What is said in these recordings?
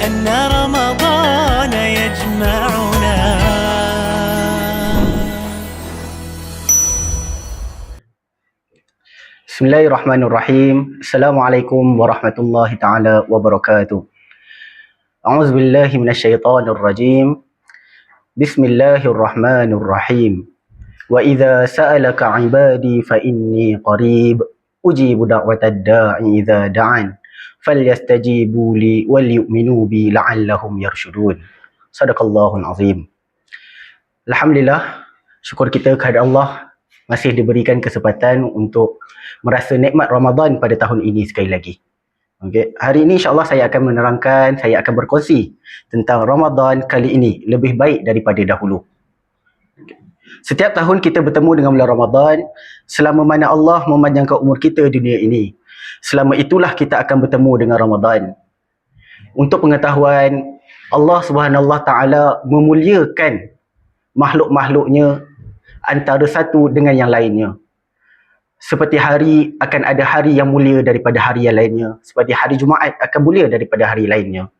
أن رمضان يجمعنا. بسم الله الرحمن الرحيم. السلام عليكم ورحمة الله تعالى وبركاته. أعوذ بالله من الشيطان الرجيم. بسم الله الرحمن الرحيم. وإذا سألك عبادي فإني قريب. أجيب دعوة الداعي إذا دعني li wal yu'minu bi la'allahum yarshudun. Sadaqallahul azim. Alhamdulillah, syukur kita kepada Allah masih diberikan kesempatan untuk merasa nikmat Ramadan pada tahun ini sekali lagi. Okey, hari ini insya-Allah saya akan menerangkan, saya akan berkongsi tentang Ramadan kali ini lebih baik daripada dahulu. Setiap tahun kita bertemu dengan bulan Ramadan selama mana Allah memanjangkan umur kita di dunia ini. Selama itulah kita akan bertemu dengan Ramadan. Untuk pengetahuan Allah Subhanahu Taala memuliakan makhluk-makhluknya antara satu dengan yang lainnya. Seperti hari akan ada hari yang mulia daripada hari yang lainnya. Seperti hari Jumaat akan mulia daripada hari lainnya.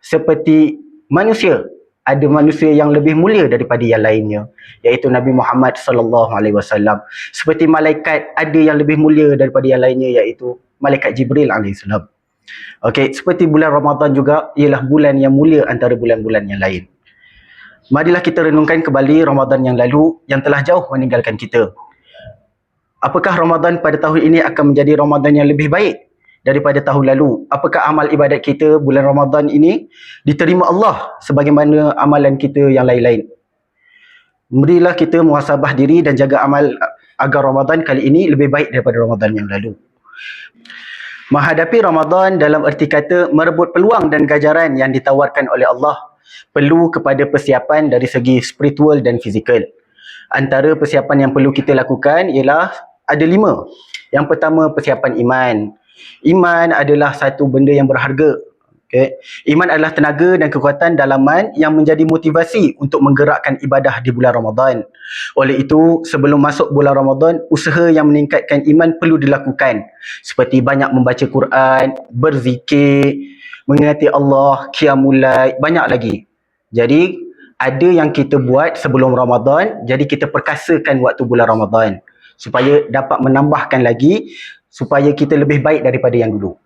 Seperti manusia ada manusia yang lebih mulia daripada yang lainnya iaitu Nabi Muhammad sallallahu alaihi wasallam. Seperti malaikat ada yang lebih mulia daripada yang lainnya iaitu malaikat Jibril alaihi salam. Okey, seperti bulan Ramadan juga ialah bulan yang mulia antara bulan-bulan yang lain. Marilah kita renungkan kembali Ramadan yang lalu yang telah jauh meninggalkan kita. Apakah Ramadan pada tahun ini akan menjadi Ramadan yang lebih baik daripada tahun lalu? Apakah amal ibadat kita bulan Ramadan ini diterima Allah sebagaimana amalan kita yang lain-lain? Marilah kita muhasabah diri dan jaga amal agar Ramadan kali ini lebih baik daripada Ramadan yang lalu. Menghadapi Ramadan dalam erti kata merebut peluang dan gajaran yang ditawarkan oleh Allah perlu kepada persiapan dari segi spiritual dan fizikal. Antara persiapan yang perlu kita lakukan ialah ada lima. Yang pertama persiapan iman. Iman adalah satu benda yang berharga. Okay. Iman adalah tenaga dan kekuatan dalaman yang menjadi motivasi untuk menggerakkan ibadah di bulan Ramadan. Oleh itu, sebelum masuk bulan Ramadan, usaha yang meningkatkan iman perlu dilakukan. Seperti banyak membaca Quran, berzikir, mengingati Allah, qiyamulai, banyak lagi. Jadi, ada yang kita buat sebelum Ramadan, jadi kita perkasakan waktu bulan Ramadan supaya dapat menambahkan lagi supaya kita lebih baik daripada yang dulu.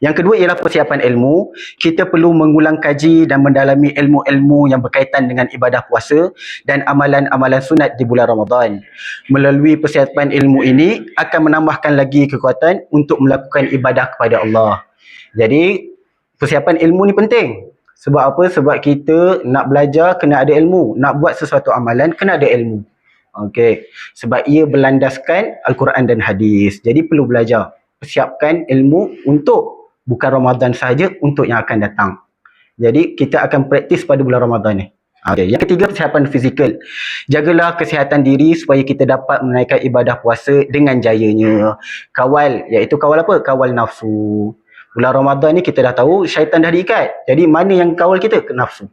Yang kedua ialah persiapan ilmu. Kita perlu mengulang kaji dan mendalami ilmu-ilmu yang berkaitan dengan ibadah puasa dan amalan-amalan sunat di bulan Ramadan. Melalui persiapan ilmu ini akan menambahkan lagi kekuatan untuk melakukan ibadah kepada Allah. Jadi persiapan ilmu ni penting. Sebab apa? Sebab kita nak belajar kena ada ilmu. Nak buat sesuatu amalan kena ada ilmu. Okey. Sebab ia berlandaskan Al-Quran dan hadis. Jadi perlu belajar. Persiapkan ilmu untuk bukan Ramadan sahaja, untuk yang akan datang. Jadi kita akan praktis pada bulan Ramadan ni. Okay. Yang ketiga, persiapan fizikal. Jagalah kesihatan diri supaya kita dapat menaikkan ibadah puasa dengan jayanya. Kawal, iaitu kawal apa? Kawal nafsu. Bulan Ramadan ni kita dah tahu syaitan dah diikat. Jadi mana yang kawal kita? Ke nafsu.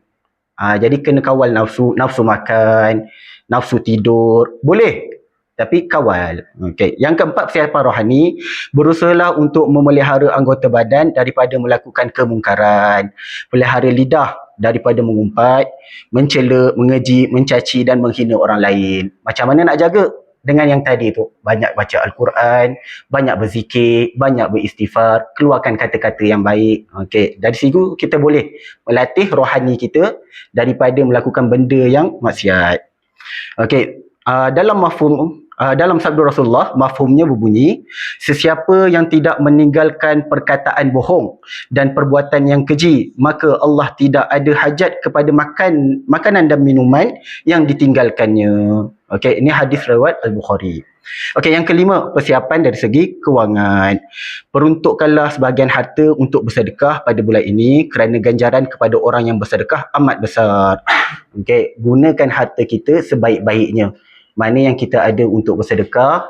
Ha, jadi kena kawal nafsu, nafsu makan, nafsu tidur. Boleh. Tapi kawal. Okay. Yang keempat, persiapan rohani. Berusahalah untuk memelihara anggota badan daripada melakukan kemungkaran. Pelihara lidah daripada mengumpat, mencela, mengeji, mencaci dan menghina orang lain. Macam mana nak jaga? Dengan yang tadi tu. Banyak baca Al-Quran, banyak berzikir, banyak beristighfar, keluarkan kata-kata yang baik. Okay. Dari situ kita boleh melatih rohani kita daripada melakukan benda yang maksiat. Okey, uh, dalam mafhum Uh, dalam sabda Rasulullah, mafhumnya berbunyi, sesiapa yang tidak meninggalkan perkataan bohong dan perbuatan yang keji, maka Allah tidak ada hajat kepada makan makanan dan minuman yang ditinggalkannya. Okey, ini hadis riwayat Al-Bukhari. Okey, yang kelima, persiapan dari segi kewangan. Peruntukkanlah sebahagian harta untuk bersedekah pada bulan ini kerana ganjaran kepada orang yang bersedekah amat besar. Okey, gunakan harta kita sebaik-baiknya. Mana yang kita ada untuk bersedekah,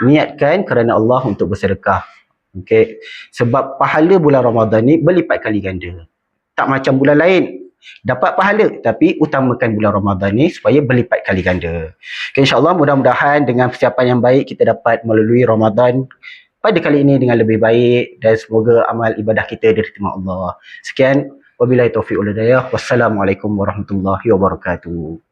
niatkan kerana Allah untuk bersedekah. Okey, sebab pahala bulan Ramadan ni berlipat kali ganda. Tak macam bulan lain dapat pahala tapi utamakan bulan Ramadan ni supaya berlipat kali ganda. Okay, InsyaAllah mudah-mudahan dengan persiapan yang baik kita dapat melalui Ramadan pada kali ini dengan lebih baik dan semoga amal ibadah kita diterima Allah. Sekian, wabillahi taufiq wal hidayah. Wassalamualaikum warahmatullahi wabarakatuh.